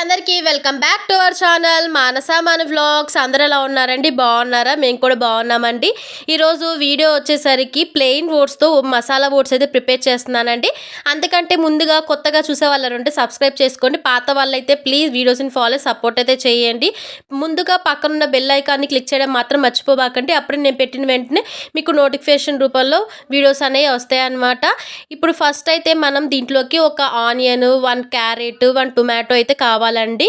అందరికీ welcome back to our channel Manasa మన vlogs అందరూ ఎలా ఉన్నారండి? బాగున్నారా? మేము కూడా బాగున్నామండి. ఈరోజు వీడియో వచ్చేసరికి ప్లెయిన్ ఓట్స్తో మసాలా ఓట్స్ అయితే ప్రిపేర్ చేస్తున్నానండి. అందుకంటే ముందుగా కొత్తగా చూసే వాళ్ళు ఉంటే సబ్స్క్రైబ్ చేసుకోండి. పాత వాళ్ళైతే ప్లీజ్ వీడియోస్ని ఫాలో సపోర్ట్ అయితే చేయండి. ముందుగా పక్కనున్న బెల్ ఐకాన్ని క్లిక్ చేయడం మాత్రం మర్చిపోబాకండి. అప్పుడు నేను పెట్టిన వెంటనే మీకు నోటిఫికేషన్ రూపంలో వీడియోస్ అనేవి వస్తాయి అన్నమాట ఇప్పుడు ఫస్ట్ అయితే మనం దీంట్లోకి ఒక onion one carrot one tomato అయితే కావాలి. కావాలండి.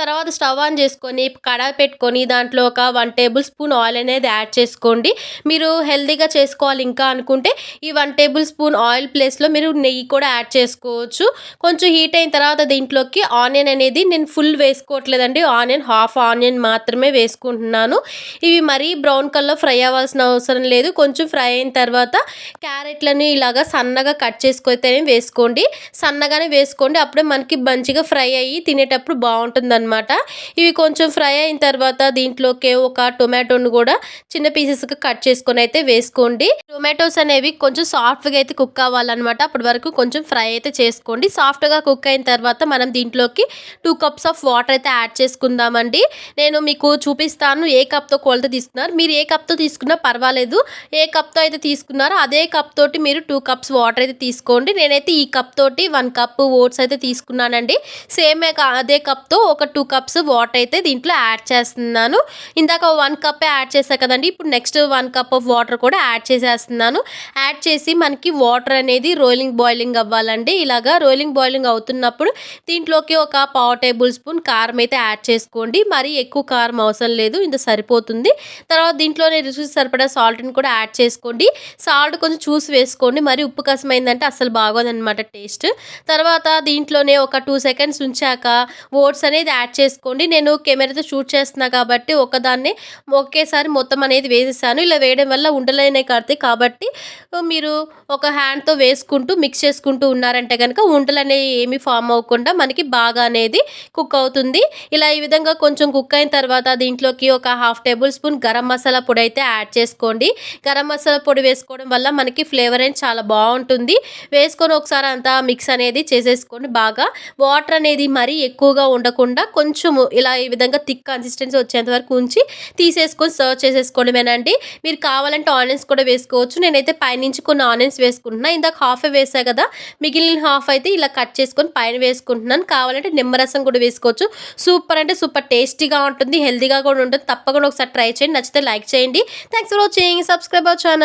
తర్వాత స్టవ్ ఆన్ చేసుకొని కడాయి పెట్టుకొని దాంట్లో ఒక వన్ టేబుల్ స్పూన్ ఆయిల్ అనేది యాడ్ చేసుకోండి. మీరు హెల్తీగా చేసుకోవాలి ఇంకా అనుకుంటే ఈ వన్ టేబుల్ స్పూన్ ఆయిల్ ప్లేస్లో మీరు నెయ్యి కూడా యాడ్ చేసుకోవచ్చు. కొంచెం హీట్ అయిన తర్వాత దీంట్లోకి ఆనియన్ అనేది నేను ఫుల్ వేసుకోవట్లేదండి. ఆనియన్ హాఫ్ ఆనియన్ మాత్రమే వేసుకుంటున్నాను. ఇవి మరీ బ్రౌన్ కలర్ ఫ్రై అవ్వాల్సిన అవసరం లేదు. కొంచెం ఫ్రై అయిన తర్వాత క్యారెట్లని ఇలాగా సన్నగా కట్ చేసుకొస్తేనే వేసుకోండి. సన్నగానే వేసుకోండి. అప్పుడే మనకి మంచిగా ఫ్రై అయ్యి తినేటప్పుడు బాగుంటుంది అనమాట ఇవి కొంచెం ఫ్రై అయిన తర్వాత దీంట్లోకి ఒక టొమాటోను కూడా చిన్న పీసెస్గా కట్ చేసుకొని అయితే వేసుకోండి. టొమాటోస్ అనేవి కొంచెం సాఫ్ట్గా అయితే కుక్ అవ్వాలన్నమాట అప్పటి వరకు కొంచెం ఫ్రై అయితే చేసుకోండి. సాఫ్ట్గా కుక్ అయిన తర్వాత మనం దీంట్లోకి టూ కప్స్ ఆఫ్ వాటర్ అయితే యాడ్ చేసుకుందామండి. నేను మీకు చూపిస్తాను ఏ కప్తో కొలత తీసుకున్నారు. మీరు ఏ కప్తో తీసుకున్నా పర్వాలేదు. ఏ కప్తో అయితే తీసుకున్నారో అదే కప్ తోటి మీరు టూ కప్స్ వాటర్ అయితే తీసుకోండి. నేనైతే ఈ కప్ తోటి వన్ కప్ ఓట్స్ అయితే తీసుకున్నానండి. సేమ్ అదే కప్తో ఒక టూ టూ కప్స్ వాటర్ అయితే దీంట్లో యాడ్ చేస్తున్నాను. ఇందాక వన్ కప్ యాడ్ చేశాను కదండి ఇప్పుడు next one cup of water కూడా యాడ్ చేసేస్తున్నాను. యాడ్ చేసి మనకి వాటర్ అనేది రోలింగ్ బాయిలింగ్ అవ్వాలండి. ఇలాగా రోలింగ్ బాయిలింగ్ అవుతున్నప్పుడు దీంట్లోకి ఒక పావు టేబుల్ స్పూన్ కారం అయితే యాడ్ చేసుకోండి. మరీ ఎక్కువ కారం అవసరం లేదు ఇంత సరిపోతుంది. తర్వాత దీంట్లోనే రుచికి సరిపడా సాల్ట్ని కూడా యాడ్ చేసుకోండి. సాల్ట్ కొంచెం చూసి వేసుకోండి. మరి ఉప్పు కసమైందంటే అసలు బాగోదన్నమాట టేస్ట్. తర్వాత దీంట్లోనే ఒక టూ సెకండ్స్ ఉంచాక ఓట్స్ అనేది యాడ్ యాడ్ చేసుకోండి. నేను కెమెరాతో షూట్ చేస్తున్నా కాబట్టి ఒకదాన్ని ఒకేసారి మొత్తం అనేది వేసేసాను. ఇలా వేయడం వల్ల ఉండలేనే కడతాయి కాబట్టి మీరు ఒక హ్యాండ్తో వేసుకుంటూ మిక్స్ చేసుకుంటూ ఉన్నారంటే కనుక ఉండలు అనేవి ఏమి ఫామ్ అవ్వకుండా మనకి బాగా అనేది కుక్ అవుతుంది. ఇలా ఈ విధంగా కొంచెం కుక్ అయిన తర్వాత దీంట్లోకి ఒక half tablespoon garam masala పొడి అయితే యాడ్ చేసుకోండి. గరం మసాలా పొడి వేసుకోవడం వల్ల మనకి ఫ్లేవర్ అనేది చాలా బాగుంటుంది. వేసుకొని ఒకసారి అంతా మిక్స్ అనేది చేసేసుకోండి. బాగా వాటర్ అనేది మరీ ఎక్కువగా ఉండకుండా కొంచెము ఇలా ఈ విధంగా థిక్ కన్సిస్టెన్సీ వచ్చేంత వరకు ఉంచి తీసేసుకొని సర్వ్ చేసేసుకోవడమేనండి మీరు కావాలంటే ఆనియన్స్ కూడా వేసుకోవచ్చు. నేనైతే పైనుంచి కొన్ని ఆనియన్స్ వేసుకుంటున్నా. ఇందాక హాఫ్ వేసా కదా మిగిలిన హాఫ్ అయితే ఇలా కట్ చేసుకొని పైన వేసుకుంటున్నాను. కావాలంటే నిమ్మరసం కూడా వేసుకోవచ్చు. సూపర్ అంటే సూపర్ టేస్టీగా ఉంటుంది హెల్తీగా కూడా ఉంటుంది. తప్పకుండా ఒకసారి ట్రై చేయండి. నచ్చితే లైక్ చేయండి. Thanks for watching subscribe our channel